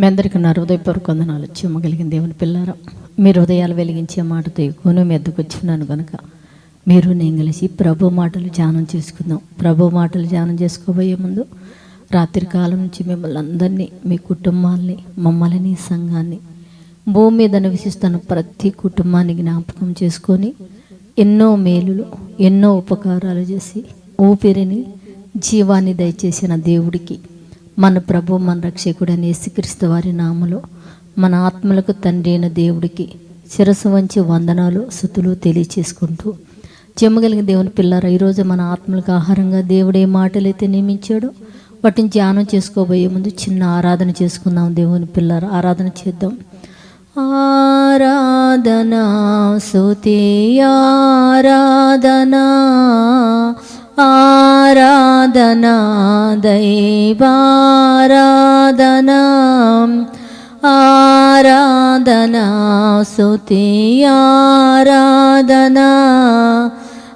మీ అందరికీ నా హృదయపూర్వక వందనాలు. చిమ్మగలిగిన దేవుని పిల్లారా మీరు హృదయాలు వెలిగించే మాటతో ఎక్కువను మీ ఎద్దుకు వచ్చినాను కనుక మీరు నేను కలిసి ప్రభు మాటలు ధ్యానం చేసుకుందాం. ప్రభు మాటలు ధ్యానం చేసుకోబోయే ముందు రాత్రి కాలం నుంచి మిమ్మల్ని అందరినీ మీ కుటుంబాల్ని మమ్మల్ని సంఘాన్ని భూమి మీద నివసిస్తున్న ప్రతి కుటుంబాన్ని జ్ఞాపకం చేసుకొని ఎన్నో మేలులు ఎన్నో ఉపకారాలు చేసి ఊపిరిని జీవాన్ని దయచేసిన దేవుడికి మన ప్రభు మన రక్షకుడైన యేసుక్రీస్తు వారి నామలో మన ఆత్మలకు తండ్రి అయిన దేవుడికి శిరస్సు వంచి వందనాలు సుతులు తెలియచేసుకుంటూ చెమ్మగలిగిన దేవుని పిల్లర ఈరోజు మన ఆత్మలకు ఆహారంగా దేవుడు ఏ మాటలైతే నియమించాడో వాటిని ధ్యానం చేసుకోబోయే ముందు చిన్న ఆరాధన చేసుకుందాం దేవుని పిల్లర. ఆరాధన చేద్దాం. ఆరాధనా సుతి ఆరాధనా ఆరాధనా దైవారాధనా ఆరాధనా సుతి ఆరాధనా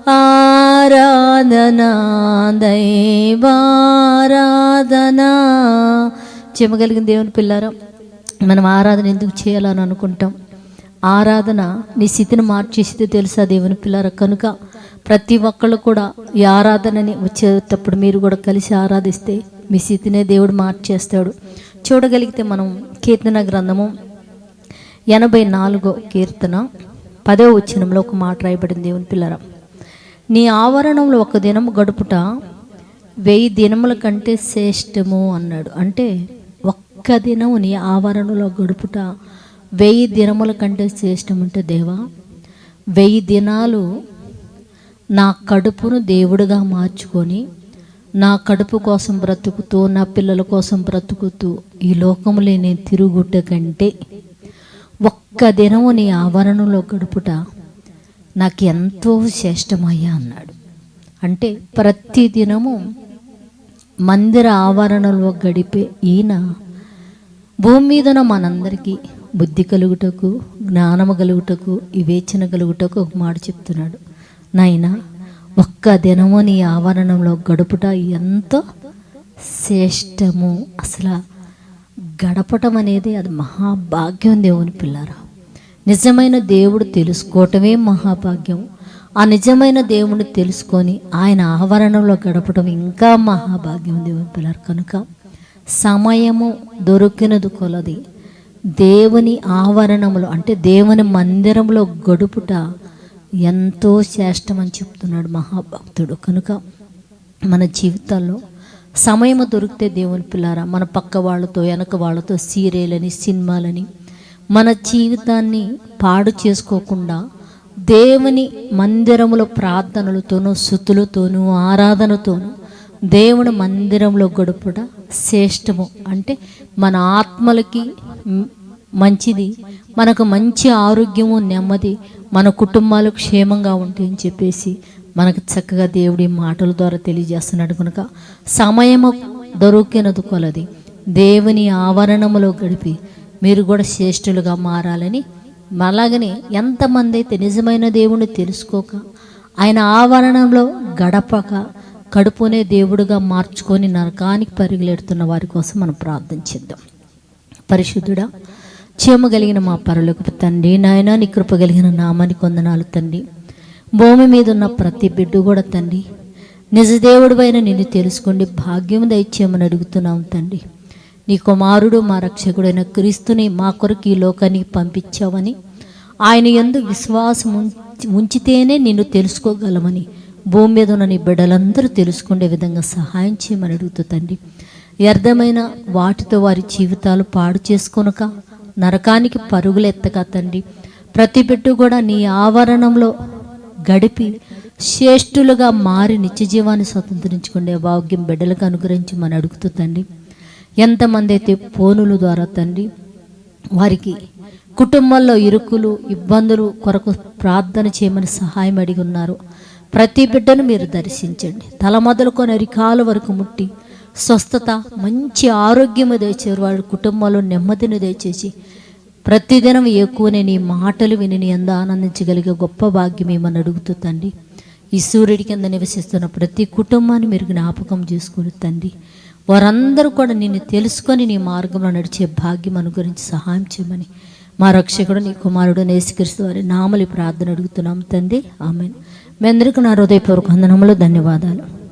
ఆరాధనా దైవారాధనా. చెమగలిగిన దేవుని పిల్లారా మనం ఆరాధన ఎందుకు చేయాలని అనుకుంటాం? ఆరాధన నీ స్థితిని మార్చేసింది తెలుసా దేవుని పిల్లర? కనుక ప్రతి ఒక్కళ్ళు కూడా ఈ ఆరాధనని వచ్చేటప్పుడు మీరు కూడా కలిసి ఆరాధిస్తే మీ స్థితినే దేవుడు మార్చేస్తాడు. చూడగలిగితే మనం కీర్తన గ్రంథము ఎనభై నాలుగో కీర్తన పదో వచ్చినంలో ఒక మాట రాయబడింది దేవుని పిల్లర. నీ ఆవరణంలో ఒక దినం గడుపుట వెయ్యి దినముల కంటే శ్రేష్టము అన్నాడు. అంటే ఒక్క దినం నీ ఆవరణలో గడుపుట వెయ్యి దినముల కంటే శ్రేష్టం అంటే దేవా వెయ్యి దినాలు నా కడుపును దేవుడుగా మార్చుకొని నా కడుపు కోసం బ్రతుకుతూ నా పిల్లల కోసం బ్రతుకుతూ ఈ లోకంలో నేను తిరుగుట కంటే ఒక్క దినము నీ ఆవరణలో గడుపుట నాకు ఎంతో శ్రేష్టమయ్యా అన్నాడు. అంటే ప్రతి దినము మందిర ఆవరణలో గడిపే ఈయన భూమి మీదన మనందరికీ బుద్ధి కలుగుటకు జ్ఞానము కలుగుటకు వివేచన కలుగుటకు ఒక మాట చెప్తున్నాడు. నాయనా ఒక్క దినము నీ ఆవరణంలో గడుపుట ఎంతో శ్రేష్టము. అసలు గడపటం అనేది అది మహాభాగ్యం దేవుని పిల్లారా. నిజమైన దేవుడు తెలుసుకోవటమే మహాభాగ్యం. ఆ నిజమైన దేవుడిని తెలుసుకొని ఆయన ఆవరణంలో గడపడం ఇంకా మహాభాగ్యం దేవుని పిల్లలు కనుక సమయము దొరికినది కొలది. దేవుని ఆవరణములో అంటే దేవుని మందిరంలో గడుపుట ఎంతో శ్రేష్టమని చెప్తున్నాడు మహాభక్తుడు. కనుక మన జీవితాల్లో సమయం దొరికితే దేవుని పిల్లారా మన పక్క వాళ్ళతో వెనక వాళ్ళతో సీరియలని సినిమాలని మన జీవితాన్ని పాడు చేసుకోకుండా దేవుని మందిరములో ప్రార్థనలతోనూ శుతులతోనూ ఆరాధనతోనూ దేవుని మందిరంలో గడుపుట శ్రేష్టము. అంటే మన ఆత్మలకి మంచిది. మనకు మంచి ఆరోగ్యము నెమ్మది మన కుటుంబాలు క్షేమంగా ఉంటాయని చెప్పేసి మనకు చక్కగా దేవుడి మాటల ద్వారా తెలియజేస్తున్నాడు కనుక సమయము దొరికినది కొలది దేవుని ఆవరణములో గడిపి మీరు కూడా శ్రేష్ఠులుగా మారాలని అలాగనే ఎంతమంది అయితే నిజమైన దేవుణ్ణి తెలుసుకోక ఆయన ఆవరణంలో గడపక కడుపునే దేవుడుగా మార్చుకొని నరకానికి పరుగులెడుతున్న వారి కోసం మనం ప్రార్థించిద్దాం పరిశుద్ధుడా చీమ కలిగిన మా పరులకు తండ్రి నాయన నీ కృప కలిగిన నామాని కొందనాలు తండ్రి. భూమి మీద ఉన్న ప్రతి బిడ్డ కూడా తండ్రి నిజదేవుడు పైన నిన్ను తెలుసుకోండి భాగ్యం దయచేయమని అడుగుతున్నాం తండ్రి. నీ కుమారుడు మా రక్షకుడైన క్రీస్తుని మా కొరకు ఈ లోకానికి పంపించావని ఆయన ఎందు విశ్వాసం ఉంచి- ఉంచితేనే నిన్ను తెలుసుకోగలమని భూమి మీద ఉన్న నీ బిడ్డలందరూ తెలుసుకునే విధంగా సహాయం చేయమని అడుగుతూ తండ్రి. వ్యర్థమైన వాటితో వారి జీవితాలు పాడు చేసుకొనక నరకానికి పరుగులు ఎత్తక తండ్రి. ప్రతి బిడ్డ కూడా నీ ఆవరణంలో గడిపి శ్రేష్ఠులుగా మారి నిత్య జీవాన్ని స్వతంత్రించుకునే భాగ్యం బిడ్డలకు అనుగ్రహించి మనం అడుగుతూ తండ్రి. ఎంతమంది అయితే ఫోనుల ద్వారా తండ్రి వారికి కుటుంబంలో ఇరుకులు ఇబ్బందులు కొరకు ప్రార్థన చేయమని సహాయం అడిగి ఉన్నారు. ప్రతి బిడ్డను మీరు దర్శించండి. తల మొదలుకొని అరికాల వరకు ముట్టి స్వస్థత మంచి ఆరోగ్యము దయచేరు వారి కుటుంబంలో నెమ్మదిని దయచేసి ప్రతిదినం ఎక్కువనే నీ మాటలు విని నీ అంద ఆనందించగలిగే గొప్ప భాగ్యం ఏమని అడుగుతూ తండ్రి ఈ సూర్యుడి కింద నివసిస్తున్న ప్రతి కుటుంబాన్ని మీరు జ్ఞాపకం చేసుకుని తండ్రి వారందరూ కూడా నిన్ను తెలుసుకొని నీ మార్గంలో నడిచే భాగ్యం అనుగురించి గురించి సహాయం చేయమని మా రక్షకుడు నీ కుమారుడు నేసుకరిస్తూ వారి నామలి ప్రార్థన అడుగుతున్నాం తండ్రి. ఆమె మీ అందరికీ నా హృదయపూర్వక వందనములు ధన్యవాదాలు.